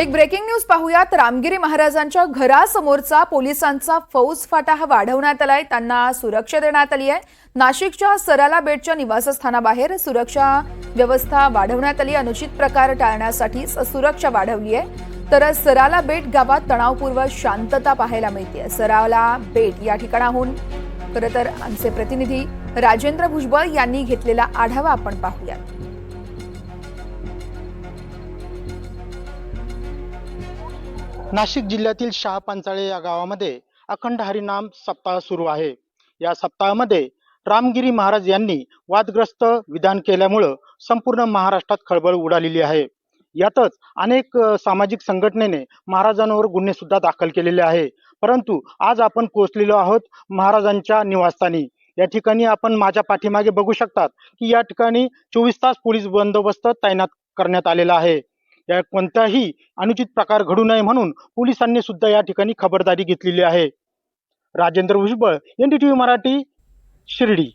एक breaking news पाहूयात. रामगिरी महाराजांच्या घरासमोरचा पोलिसांचा फौज फाटा हा वाढवण्यात आलाय. त्यांना सुरक्षा देण्यात आली आहे. नाशिकच्या सराला बेटच्या निवासस्थानाबाहेर सुरक्षा व्यवस्था वाढवण्यात आली. अनुचित प्रकार टाळण्यासाठी सुरक्षा वाढवली आहे. तर सराला बेट गावात तणावपूर्व शांतता पाहायला मिळते सराला बेट या ठिकाणाहून. खरं तर आमचे प्रतिनिधी राजेंद्र भुजबळ यांनी घेतलेला आढावा आपण पाहूयात. नाशिक जिल्ह्यातील शहापांचाळे या गावामध्ये अखंड हरिनाम सप्ताह सुरू आहे. या सप्ताहामध्ये रामगिरी महाराज यांनी वादग्रस्त विधान केल्यामुळं संपूर्ण महाराष्ट्रात खळबळ उडालेली आहे. यातच अनेक सामाजिक संघटनेने महाराजांवर गुन्हे सुद्धा दाखल केलेले आहे. परंतु आज आपण पोहोचलेलो आहोत महाराजांच्या निवासस्थानी. या ठिकाणी आपण माझ्या पाठीमागे बघू शकतात की या ठिकाणी चोवीस तास पोलीस बंदोबस्त तैनात करण्यात आलेला आहे. या कोणताही अनुचित प्रकार घडू नये म्हणून पोलिसांनी सुद्धा या ठिकाणी खबरदारी घेतलेली आहे. Rajendra Bhujbal N D T V Marathi Shirdi.